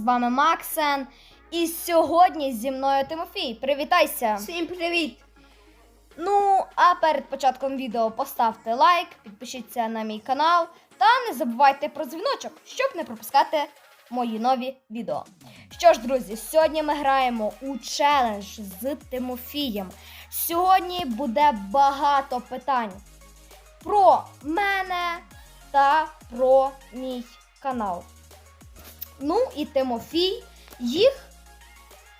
З вами Максен. І сьогодні зі мною Тимофій. Привітайся! Всім привіт! Ну, а перед початком відео поставте лайк, підпишіться на мій канал та не забувайте про дзвіночок, щоб не пропускати мої нові відео. Що ж, друзі, сьогодні ми граємо у челендж з Тимофієм. Сьогодні буде багато питань про мене та про мій канал. Ну і Тимофій їх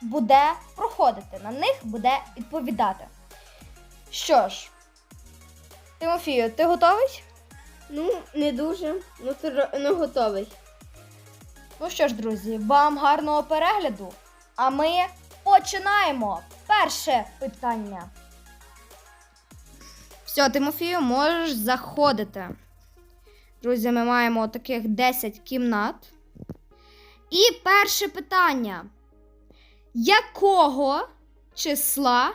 буде проходити, на них буде відповідати. Що ж, Тимофію, ти готовий? Ну, не дуже, ну, тро- ну готовий. Ну що ж, друзі, вам гарного перегляду. А ми починаємо. Перше питання. Все, Тимофію, можеш заходити. Друзі, ми маємо таких 10 кімнат. І перше питання. Якого числа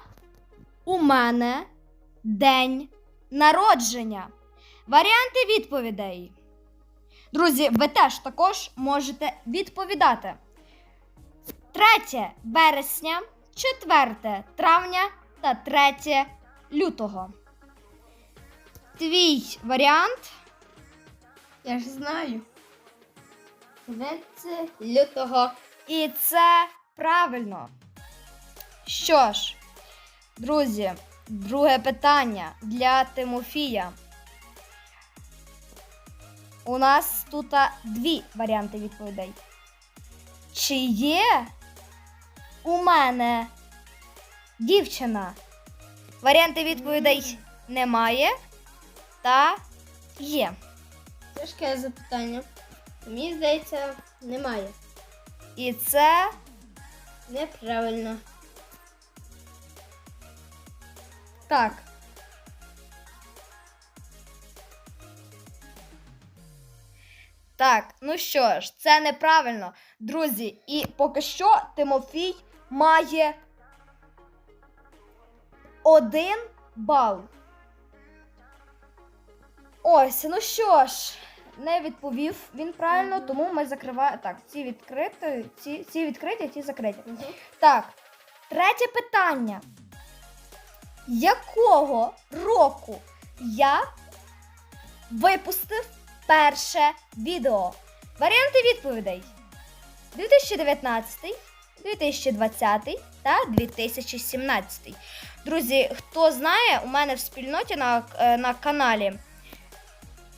у мене день народження? Варіанти відповідей. Друзі, ви теж також можете відповідати. 3 вересня, 4 травня та 3 лютого. Твій варіант. Я ж знаю. 3 лютого. І це правильно. Що ж, друзі, друге питання для Тимофія. У нас тут дві варіанти відповідей. Чи є у мене дівчина? Варіанти відповідей немає та є. Тяжке запитання. Мені здається, немає. І це Неправильно. так. Так, ну що ж, це неправильно, друзі. І поки що Тимофій має один бал. Ось, ну що ж, не відповів він правильно, тому ми закриваємо. Так, ці відкриті, ці, ці відкриті, ці закриті. Так, третє питання. Якого року я випустив перше відео? Варіанти відповідей: 2019, 2020 та 2017. Друзі, хто знає, у мене в спільноті на, е, на каналі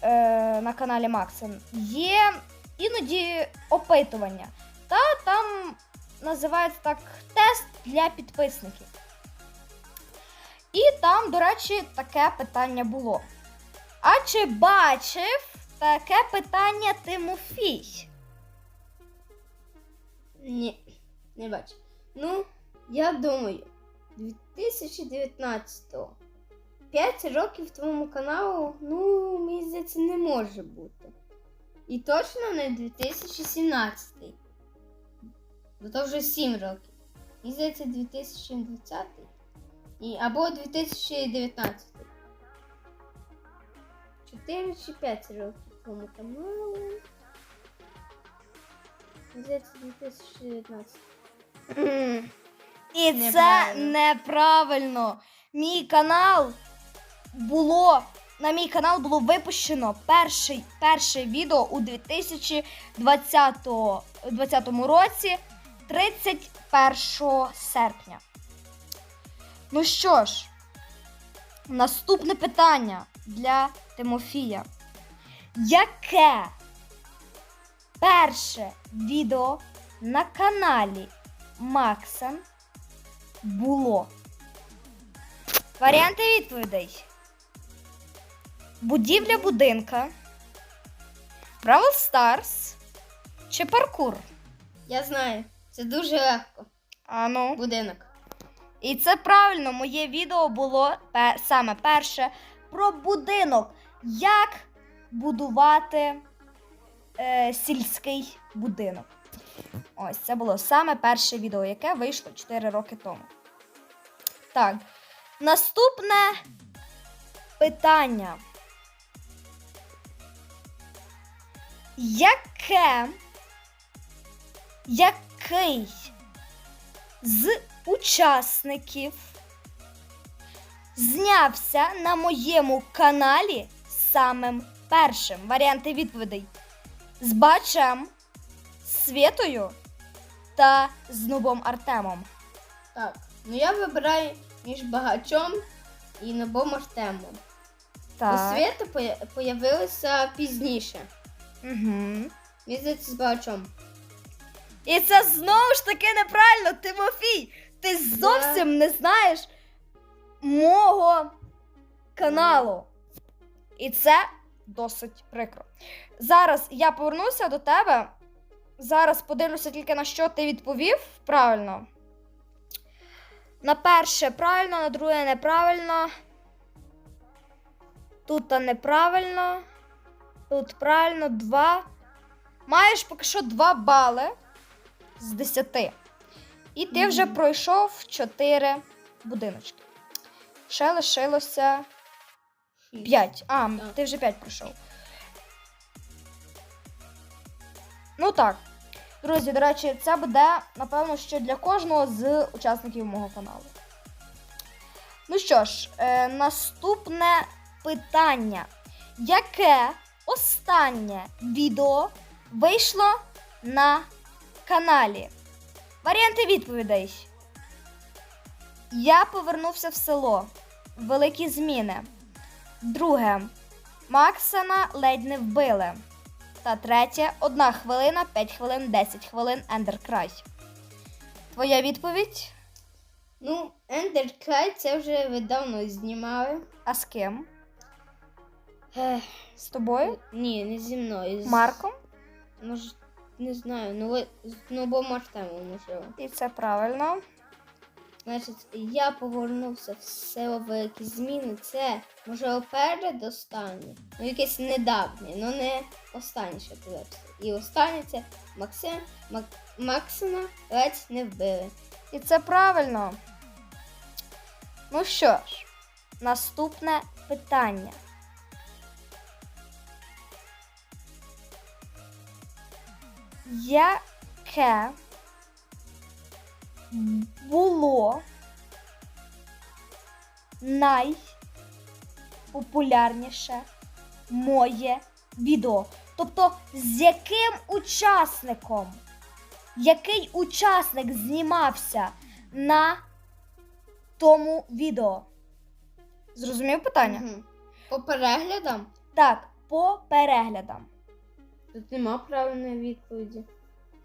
е, на каналі Максен є іноді опитування. Та там називається так тест для підписників. І там, до речі, таке питання було. А чи бачив таке питання Тимофій? Ні, не бачу. Ну, я думаю, 2019-го. 5 років твоєму каналу, ну, мені здається, не може бути. І точно не 2017. Бо то вже 7 років. Мені здається, 2020. І, або 2019. 4 чи 5 років твоєму каналу. Мені здається, 2019. І це Неправильно. неправильно. Мій канал було. На мій канал було випущено перший, перше відео у 2020, 2020 році, 31 серпня. Ну що ж, наступне питання для Тимофія. Яке перше відео на каналі Максен було? Варіанти відповідей. Будівля будинка, Бравл Старс чи паркур? Я знаю, це дуже легко. Ану. Будинок. І це правильно, моє відео було саме перше про будинок. Як будувати е, сільський будинок. Ось це було саме перше відео, яке вийшло 4 роки тому. Так, наступне питання. Яке який з учасників знявся на моєму каналі самим першим? Варіанти відповідей: з Бачем, Світою та з Нубом Артемом. Так. Ну я вибираю між багачом і нобом Артемом. Так. Свята поя- появилася пізніше. Угу. Здається, з багачом. І це знову ж таки неправильно, Тимофій. Ти зовсім не знаєш мого каналу. І це досить прикро. Зараз я повернуся до тебе. Зараз подивлюся тільки на що ти відповів правильно. На перше правильно, на друге неправильно. Тут неправильно. Тут правильно два. Маєш поки що 2 бали з 10. І ти вже пройшов 4 будиночки. Ще лишилося 5. А, ти вже 5 пройшов. Ну так. Друзі, до речі, це буде, напевно, що для кожного з учасників мого каналу. Ну що ж, е, наступне питання. Яке останнє відео вийшло на каналі? Варіанти відповідей. Я повернувся в село. Великі зміни. Друге. Максана ледь не вбили. Та третє. Одна хвилина, 5 хвилин, 10 хвилин Ендеркрай. Твоя відповідь? Ну, Cry це вже ви давно знімали. А з ким? Ех, З тобою? ні, не зі мною. З... Марком? Може, не знаю, ну ви з нобом Артемом, можливо. І це правильно. Значить, я повернувся в село Великі Зміни. Це може перед останнє. Ну, якесь недавнє, ну не останнє ще подивився. І останнє це Максим Мак... Максима ледь не вбили. І це правильно. Ну що ж, наступне питання. Яке було найпопулярніше моє відео? Тобто, з яким учасником? Який учасник знімався на тому відео? Зрозумів питання? Мгм. По переглядам Так, по переглядам. Тут нема правильної відповіді.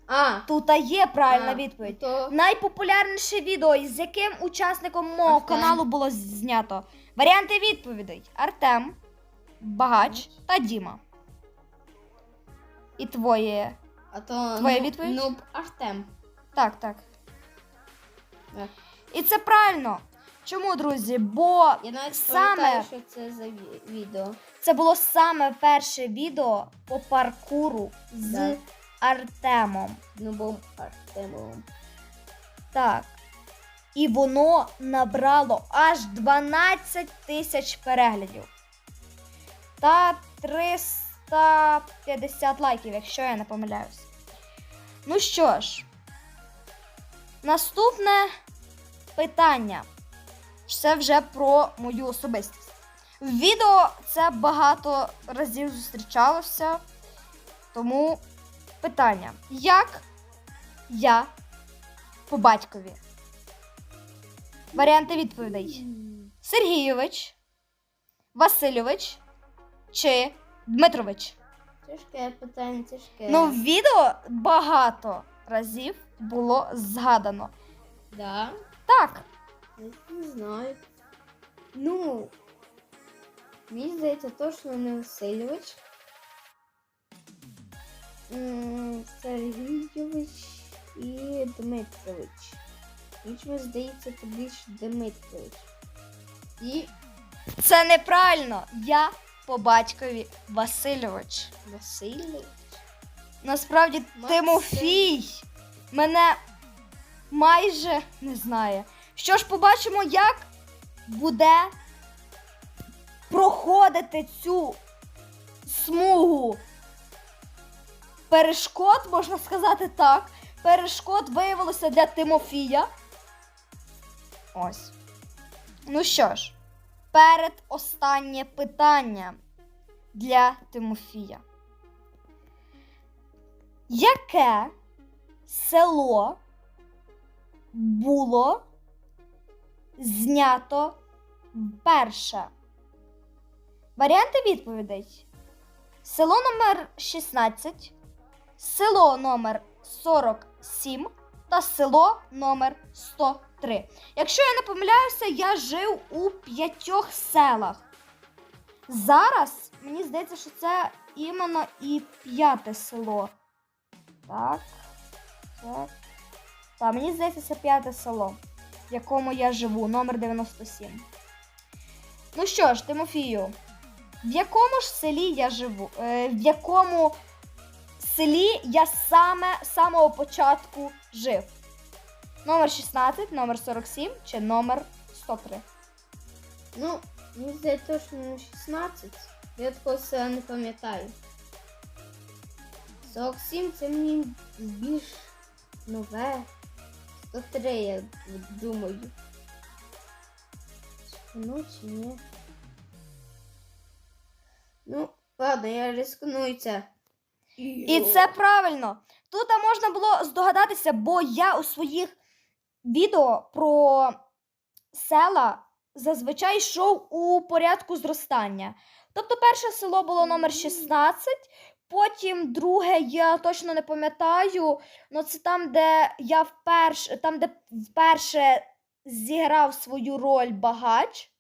А, Тут є правильна а, відповідь. То... Найпопулярніше відео, із яким учасником мого Артем. каналу було знято. Варіанти відповідей: Артем, Багач та Діма. І твоє. А то Твоя ну, відповідь? Нуб Артем. Так, так. Так. І це правильно. Чому, друзі? Бо Я навіть Саме- пам'ятаю, що це за ві- відео. Це було саме перше відео по паркуру з Так. Артемом. Нубом Артемовим. Так. І воно набрало аж 12 тисяч переглядів. Та 350 лайків, якщо я не помиляюсь. Ну що ж, наступне питання. Це вже про мою особистість. В відео це багато разів зустрічалося. Тому питання: як я по батькові? Варіанти відповідей: Сергійович, Васильович чи Дмитрович. Тяжке питання, тяжке. Ну, в відео багато разів було згадано. да. Так, Я не знаю. Ну, мені здається, точно не Васильович. Сергійович і Дмитрович. Чомусь здається, то більше Дмитрович. І це неправильно. Я по батькові Васильович. Васильович. Насправді Максим. Тимофій мене майже не знає. Що ж, побачимо, як буде проходити цю смугу перешкод, можна сказати так. перешкод виявилося для Тимофія. Ось. Ну що ж, перед останнє питання для Тимофія. Яке село було знято перше? Варіанти відповідей: село номер 16, село номер 47 та село номер 103. Якщо я не помиляюся, я жив у п'ятьох селах. Зараз мені здається, що це іменно і п'яте село. Так. Так. Так, мені здається, це п'яте село, в якому я живу, номер 97. Ну що ж, Тимофію, в якому ж селі я живу? Е, в якому селі я саме з самого початку жив? Номер 16, номер 47 чи номер 103? Ну, мені здається, точно не 16. Я такого села не пам'ятаю. 47 це мені більш нове. 103, я думаю. Ну чи ні? Ну, ладно, я рискну і це. І це правильно. Тут можна було здогадатися, бо я у своїх відео про села зазвичай йшов у порядку зростання. Тобто, перше село було номер 16, потім друге я точно не пам'ятаю. Ну це там, де я вперше, там, де вперше зіграв свою роль багач.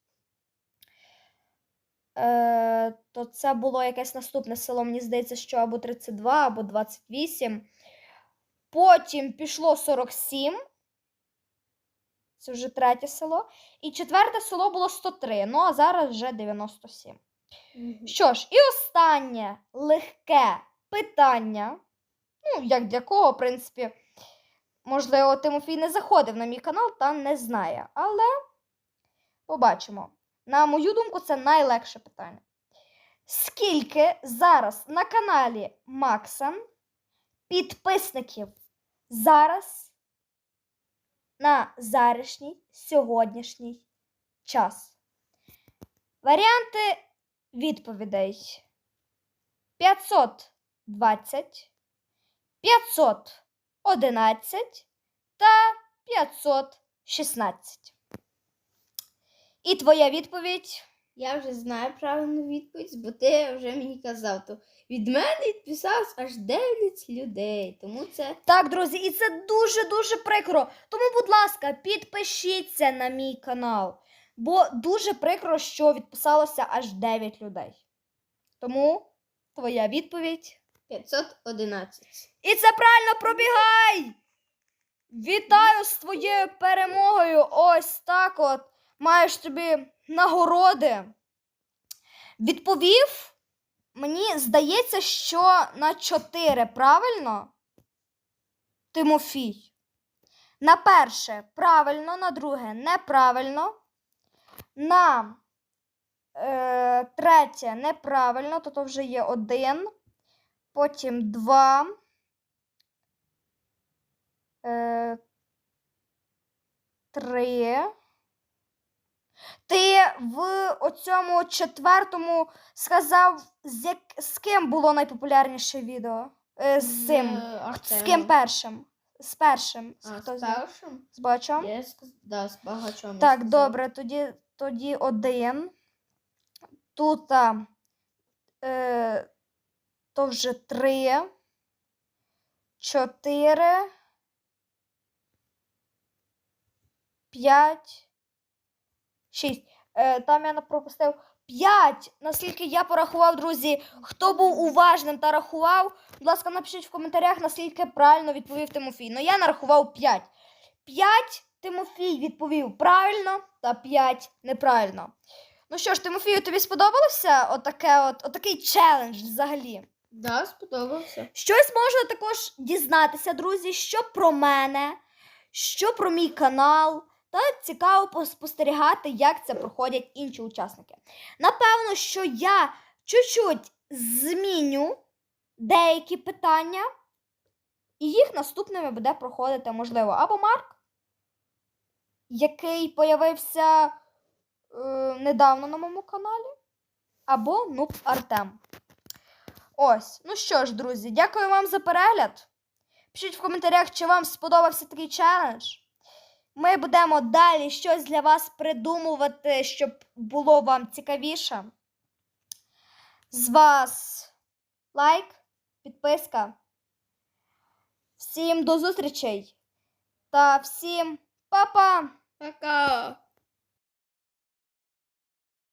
Е, то це було якесь наступне село, мені здається, що або 32, або 28. Потім пішло 47. Це вже третє село. І четверте село було 103. Ну, а зараз вже 97. Мгм. Що ж, і останнє легке питання. Ну, як для кого, в принципі, можливо, Тимофій не заходив на мій канал та не знає. Але побачимо. На мою думку, це найлегше питання. Скільки зараз на каналі Макса підписників зараз на зарішній сьогоднішній час? Варіанти відповідей 520, 511 та 516. І твоя відповідь Я вже знаю правильну відповідь, бо ти вже мені казав, то від мене відписалось аж 9 людей. Тому це Так, друзі, і це дуже-дуже прикро. Тому, будь ласка, підпишіться на мій канал. Бо дуже прикро, що відписалося аж 9 людей. Тому твоя відповідь. 511. І це правильно пробігай! Вітаю з твоєю перемогою! Ось так от. Маєш тобі нагороди. Відповів, мені здається, що на 4, правильно? Тимофій. На перше правильно, на друге неправильно. На е, третє неправильно, то, то вже є один. Потім два. Е, три. Ти в оцьому четвертому сказав, з, як, з ким було найпопулярніше відео? Е, з цим. Е, З ким першим? З першим. А, Хто з з першим? З бачом? Я сказ... да, з багачом. Так, добре, тоді, тоді один. Тут а, е, то вже три, чотири, п'ять, шість. Е, там я пропустив п'ять. Наскільки я порахував, друзі, хто був уважним та рахував, будь ласка, напишіть в коментарях, наскільки правильно відповів Тимофій. Ну, я нарахував п'ять. П'ять Тимофій відповів правильно та 5 неправильно. Ну що ж, Тимофію, тобі сподобалося отаке от, отакий челендж взагалі? Да, сподобався. Щось можна також дізнатися, друзі, що про мене, що про мій канал. Та цікаво поспостерігати, як це проходять інші учасники. Напевно, що я чуть-чуть зміню деякі питання, і їх наступними буде проходити, можливо, або Марк, який появився е, недавно на моєму каналі, або Нуб Артем. Ось. Ну що ж, друзі, дякую вам за перегляд. Пишіть в коментарях, чи вам сподобався такий челендж. Ми будемо далі щось для вас придумувати, щоб було вам цікавіше. З вас лайк, підписка. Всім до зустрічей та всім па-па! Пока!